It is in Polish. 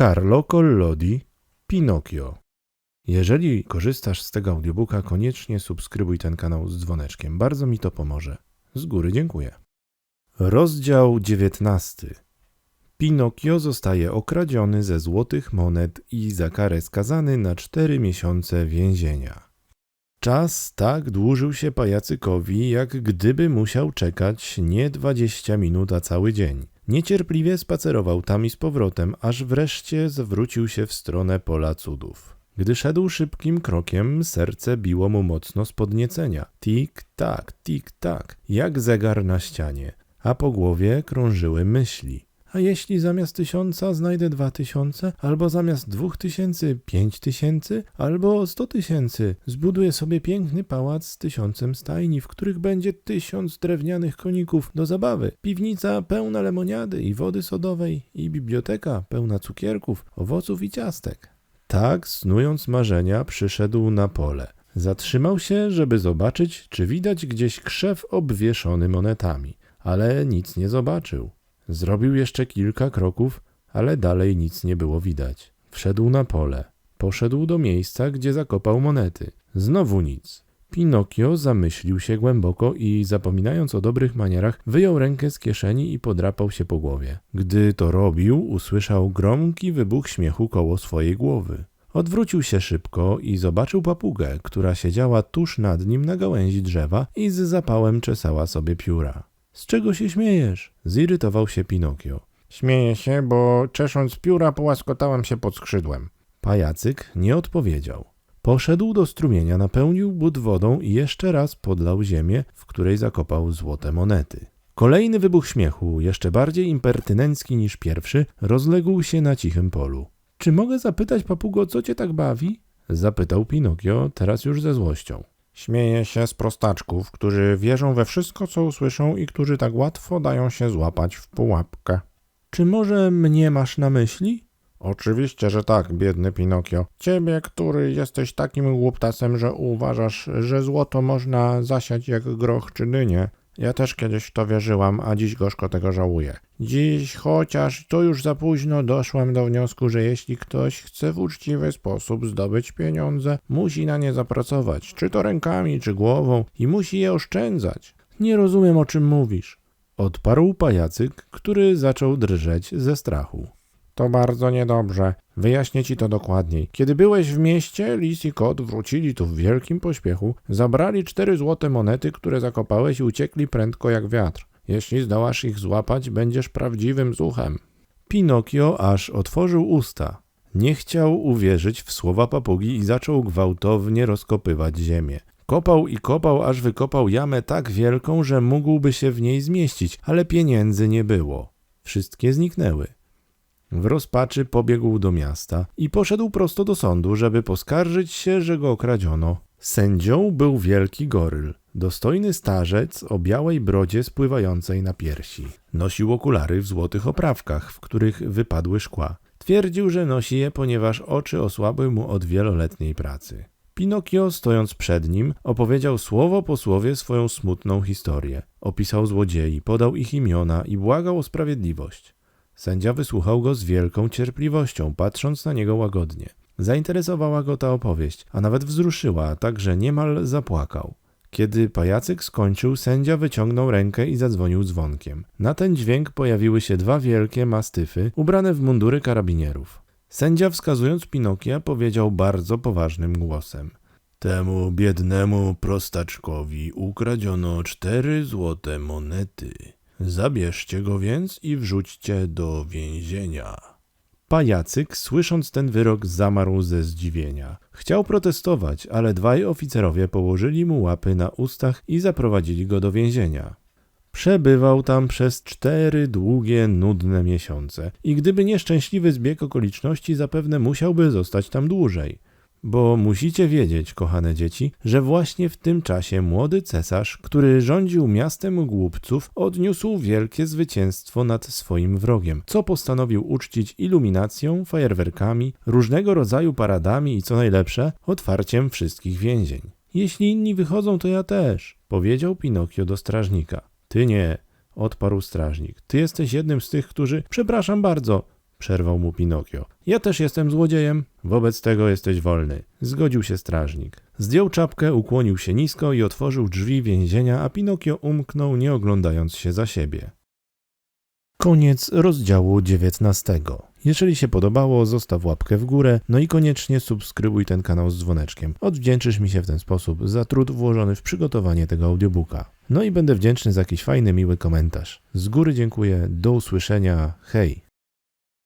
Carlo Collodi, Pinokio. Jeżeli korzystasz z tego audiobooka, koniecznie subskrybuj ten kanał z dzwoneczkiem. Bardzo mi to pomoże. Z góry dziękuję. Rozdział 19. Pinokio zostaje okradziony ze złotych monet i za karę skazany na cztery miesiące więzienia. Czas tak dłużył się pajacykowi, jak gdyby musiał czekać nie dwadzieścia minut, a cały dzień. Niecierpliwie spacerował tam i z powrotem, aż wreszcie zwrócił się w stronę pola cudów. Gdy szedł szybkim krokiem, serce biło mu mocno z podniecenia. Tik-tak, tik-tak, jak zegar na ścianie, a po głowie krążyły myśli. A jeśli zamiast tysiąca znajdę dwa tysiące, albo zamiast dwóch tysięcy pięć tysięcy, albo sto tysięcy, zbuduję sobie piękny pałac z tysiącem stajni, w których będzie tysiąc drewnianych koników do zabawy, piwnica pełna lemoniady i wody sodowej i biblioteka pełna cukierków, owoców i ciastek. Tak, snując marzenia, przyszedł na pole. Zatrzymał się, żeby zobaczyć, czy widać gdzieś krzew obwieszony monetami, ale nic nie zobaczył. Zrobił jeszcze kilka kroków, ale dalej nic nie było widać. Wszedł na pole. Poszedł do miejsca, gdzie zakopał monety. Znowu nic. Pinokio zamyślił się głęboko i, zapominając o dobrych manierach, wyjął rękę z kieszeni i podrapał się po głowie. Gdy to robił, usłyszał gromki wybuch śmiechu koło swojej głowy. Odwrócił się szybko i zobaczył papugę, która siedziała tuż nad nim na gałęzi drzewa i z zapałem czesała sobie pióra. Z czego się śmiejesz? Zirytował się Pinokio. Śmieję się, bo czesząc pióra połaskotałem się pod skrzydłem. Pajacyk nie odpowiedział. Poszedł do strumienia, napełnił but wodą i jeszcze raz podlał ziemię, w której zakopał złote monety. Kolejny wybuch śmiechu, jeszcze bardziej impertynencki niż pierwszy, rozległ się na cichym polu. Czy mogę zapytać, papugo, co cię tak bawi? Zapytał Pinokio, teraz już ze złością. Śmieję się z prostaczków, którzy wierzą we wszystko, co usłyszą i którzy tak łatwo dają się złapać w pułapkę. Czy może mnie masz na myśli? Oczywiście, że tak, biedny Pinokio. Ciebie, który jesteś takim głuptasem, że uważasz, że złoto można zasiać jak groch czy dynię. Ja też kiedyś w to wierzyłam, a dziś gorzko tego żałuję. Dziś, chociaż to już za późno, doszłam do wniosku, że jeśli ktoś chce w uczciwy sposób zdobyć pieniądze, musi na nie zapracować, czy to rękami, czy głową, i musi je oszczędzać. Nie rozumiem, o czym mówisz. Odparł pajacyk, który zaczął drżeć ze strachu. To bardzo niedobrze. Wyjaśnię ci to dokładniej. Kiedy byłeś w mieście, lis i kot wrócili tu w wielkim pośpiechu, zabrali cztery złote monety, które zakopałeś i uciekli prędko jak wiatr. Jeśli zdołasz ich złapać, będziesz prawdziwym zuchem. Pinokio aż otworzył usta. Nie chciał uwierzyć w słowa papugi i zaczął gwałtownie rozkopywać ziemię. Kopał i kopał, aż wykopał jamę tak wielką, że mógłby się w niej zmieścić, ale pieniędzy nie było. Wszystkie zniknęły. W rozpaczy pobiegł do miasta i poszedł prosto do sądu, żeby poskarżyć się, że go okradziono. Sędzią był wielki goryl, dostojny starzec o białej brodzie spływającej na piersi. Nosił okulary w złotych oprawkach, w których wypadły szkła. Twierdził, że nosi je, ponieważ oczy osłabły mu od wieloletniej pracy. Pinokio, stojąc przed nim, opowiedział słowo po słowie swoją smutną historię. Opisał złodziei, podał ich imiona i błagał o sprawiedliwość. Sędzia wysłuchał go z wielką cierpliwością, patrząc na niego łagodnie. Zainteresowała go ta opowieść, a nawet wzruszyła, tak że niemal zapłakał. Kiedy pajacyk skończył, sędzia wyciągnął rękę i zadzwonił dzwonkiem. Na ten dźwięk pojawiły się dwa wielkie mastyfy, ubrane w mundury karabinierów. Sędzia, wskazując Pinokia, powiedział bardzo poważnym głosem. Temu biednemu prostaczkowi ukradziono cztery złote monety. Zabierzcie go więc i wrzućcie do więzienia. Pajacyk, słysząc ten wyrok, zamarł ze zdziwienia. Chciał protestować, ale dwaj oficerowie położyli mu łapy na ustach i zaprowadzili go do więzienia. Przebywał tam przez cztery długie, nudne miesiące i gdyby nieszczęśliwy zbieg okoliczności, zapewne musiałby zostać tam dłużej. Bo musicie wiedzieć, kochane dzieci, że właśnie w tym czasie młody cesarz, który rządził miastem głupców, odniósł wielkie zwycięstwo nad swoim wrogiem, co postanowił uczcić iluminacją, fajerwerkami, różnego rodzaju paradami i co najlepsze, otwarciem wszystkich więzień. Jeśli inni wychodzą, to ja też, powiedział Pinokio do strażnika. Ty nie, odparł strażnik. Ty jesteś jednym z tych, którzy, przepraszam bardzo, przerwał mu Pinokio. Ja też jestem złodziejem. Wobec tego jesteś wolny. Zgodził się strażnik. Zdjął czapkę, ukłonił się nisko i otworzył drzwi więzienia, a Pinokio umknął, nie oglądając się za siebie. Koniec rozdziału 19. Jeżeli się podobało, zostaw łapkę w górę, no i koniecznie subskrybuj ten kanał z dzwoneczkiem. Odwdzięczysz mi się w ten sposób za trud włożony w przygotowanie tego audiobooka. No i będę wdzięczny za jakiś fajny, miły komentarz. Z góry dziękuję, do usłyszenia, hej!